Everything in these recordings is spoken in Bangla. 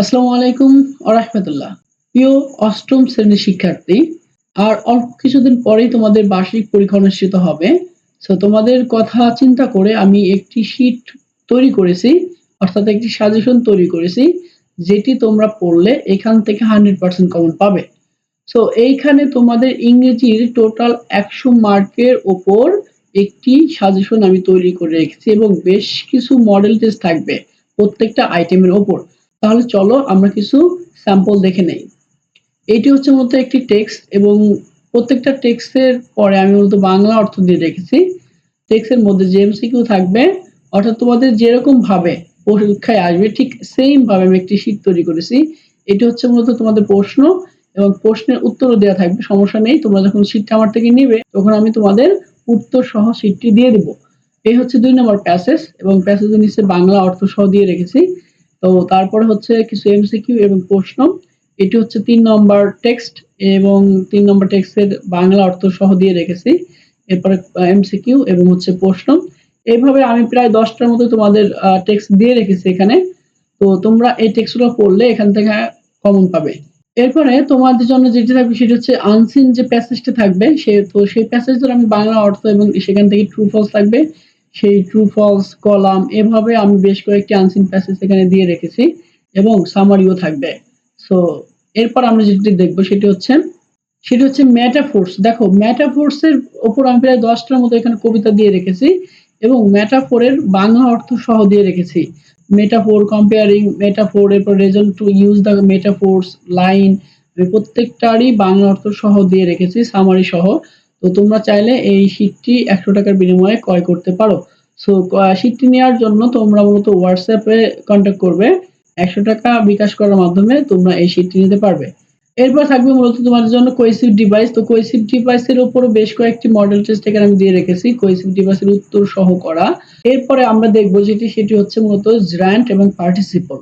আসসালামু আলাইকুম আরহামতুল্লাহ প্রিয় অষ্টম শ্রেণির শিক্ষার্থী, আর অল্প কিছুদিন পরেই তোমাদের বার্ষিক পরীক্ষা অনুষ্ঠিত হবে। সো তোমাদের কথা চিন্তা করে আমি একটি শীট তৈরি করেছি, অর্থাৎ একটি সাজেশন তৈরি করেছি, যেটি তোমরা পড়লে এখান থেকে হান্ড্রেড পার্সেন্ট কমন পাবে। সো এইখানে তোমাদের ইংরেজির টোটাল একশো মার্কের ওপর একটি সাজেশন আমি তৈরি করে রেখেছি এবং বেশ কিছু মডেল টেস্ট থাকবে প্রত্যেকটা আইটেমের ওপর। তাহলে চলো আমরা কিছু স্যাম্পল দেখে নেই। এটি হচ্ছে মূলত একটি টেক্সট এবং প্রত্যেকটা টেক্সটের পরে আমি মূলত বাংলা অর্থ দিয়ে রেখেছি। টেক্সটের মধ্যে যে এমসিকিউ থাকবে, অর্থাৎ তোমাদের যেরকম ভাবে পরীক্ষায় আসবে, ঠিক সেম ভাবে আমি একটি শীট তৈরি করেছি। এটি হচ্ছে মূলত তোমাদের প্রশ্ন এবং প্রশ্নের উত্তরও দেওয়া থাকবে, সমস্যা নেই। তোমরা যখন শীটটা আমার থেকে নিবে, তখন আমি তোমাদের উত্তর সহ শীটটি দিয়ে দেবো। এই হচ্ছে দুই নম্বর প্যাসেজ এবং প্যাসেজের নিচে বাংলা অর্থ সহ দিয়ে রেখেছি। তো তারপরে হচ্ছে কিছু এমসিকিউ এবং প্রশ্ন। এটি হচ্ছে তিন নম্বর টেক্সট এবং তিন নম্বর টেক্সটের বাংলা অর্থ সহ দিয়ে রেখেছি। এরপরে এমসিকিউ এবং হচ্ছে প্রশ্ন। এইভাবে আমি প্রায় দশটার মতো তোমাদের টেক্সট দিয়ে রেখেছি এখানে। তো তোমরা এই টেক্সটগুলো পড়লে এখান থেকে কমন পাবে। এরপরে তোমাদের জন্য যেটি থাকবে সেটা হচ্ছে আনসিন যে প্যাসেজটা থাকবে, সে, তো সেই প্যাসেজটার আমি বাংলা অর্থ এবং সেখান থেকে ট্রু ফলস থাকবে। সেই ট্রু ফলস কলাম এভাবে আমি বেশ কয়েকটি আনসিন প্যাসেজ এখানে দিয়ে রেখেছি এবং সামারিও থাকবে। সো এরপর আমরা যেটি দেখব সেটি হচ্ছে সেটি হচ্ছে ম্যাটাফোর্স দেখো ম্যাটাফোর্সের ওপর আমি প্রায় দশটার মতো এখানে কবিতা দিয়ে রেখেছি এবং ম্যাটাফোরের বাংলা অর্থ সহ দিয়ে রেখেছি। মেটাফোর কম্পেয়ারিং মেটাফোর এরপর reason to use the metaphors line প্রত্যেকটারই Bangla অর্থ সহ দিয়ে রেখেছি সামারি সহ। তো তোমরা চাইলে এই শীটটি একশো টাকার বিনিময়ে ক্রয় করতে পারো। সো শীটটি নেওয়ার জন্য তোমরা মূলত হোয়াটসঅ্যাপে কন্ট্যাক্ট করবে। একশো টাকা বিকাশ করার মাধ্যমে তোমরা এই শীটটি নিতে পারবে। এরপর থাকবে মূলত তোমাদের জন্য কোয়েসিভ ডিভাইস তো কোয়েসিভ ডিভাইসের উপর বেশ কয়েকটি মডেল টেস্ট এখানে আমি দিয়ে রেখেছি। কোয়েসিভ ডিভাইসের উত্তর সহ করা। এরপরে আমরা দেখব যেটি, সেটি হচ্ছে মূলত জ্র্যান্ট এবং পার্টিসিপল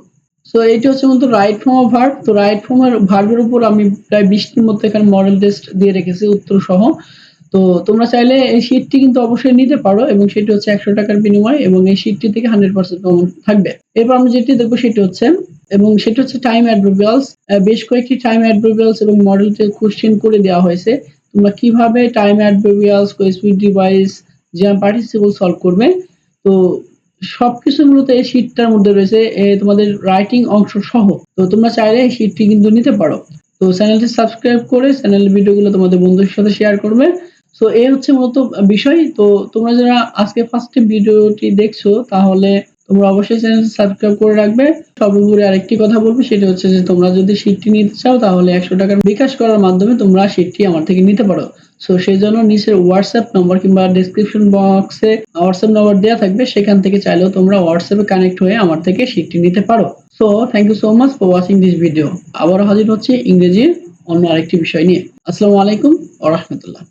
সো এটি হচ্ছে মূলত রাইট ফর্ম অফ ভার্ব তো রাইট ফর্ম এর ভার্বের উপর আমি প্রায় বিশটির মতো এখানে মডেল টেস্ট দিয়ে রেখেছি উত্তর সহ। তো তোমরা চাইলে এই শীটটি কিন্তু অবশ্যই নিতে পারো এবং সেটি হচ্ছে একশো টাকার বিনিময় এবং এই শীটটি থেকে হান্ড্রেড পার্সেন্ট থাকবে। এরপর আমরা যেটি দেখব সেটি হচ্ছে, এবং সেটা হচ্ছে টাইম অ্যাড্রোবিয়ালস বেশ কয়েকটি টাইম অ্যাড্রোবিয়ালস এবং মডেলতে কোশ্চেন করে দেওয়া হয়েছে। তোমরা কীভাবে টাইম অ্যাড্রোবিয়ালস কোয়েসুইট ডিভাইস জ্যাম পার্টিসিপল সলভ করবে? তো সবকিছু মূলত এই শীটটার মধ্যে রয়েছে তোমাদের রাইটিং অংশ সহ। তো তোমরা চাইলে এই শীটটি কিন্তু নিতে পারো। তো চ্যানেলটি সাবস্ক্রাইব করে চ্যানেলের ভিডিওগুলো তোমাদের বন্ধুদের সাথে শেয়ার করবে। সো এই হচ্ছে মূলত বিষয়। তো, তোমরা যারা আজকে ফার্স্টে ভিডিওটি দেখছ, তাহলে তোমরা অবশ্যই চ্যানেল সাবস্ক্রাইব করে রাখবে। সর্বোপরি আরেকটি কথা বলব, সেটা হচ্ছে যে, তোমরা যদি শীটটি নিতে চাও, তাহলে একশো টাকার বিকাশ করার মাধ্যমে তোমরা শীটটি আমার থেকে নিতে পারো। সো সেই জন্য নিচের হোয়াটসঅ্যাপ নম্বর কিংবা ডিসক্রিপশন বক্সে হোয়াটসঅ্যাপ নম্বর দেওয়া থাকবে। সেখান থেকে চাইলেও তোমরা হোয়াটসঅ্যাপে কানেক্ট হয়ে আমার থেকে শীটটি নিতে পারো। So thank you so much for watching this video আবারও হাজির হচ্ছে ইংরেজির অন্য আরেকটি বিষয় নিয়ে। আসসালামু আলাইকুম ও রহমতুল্লাহ।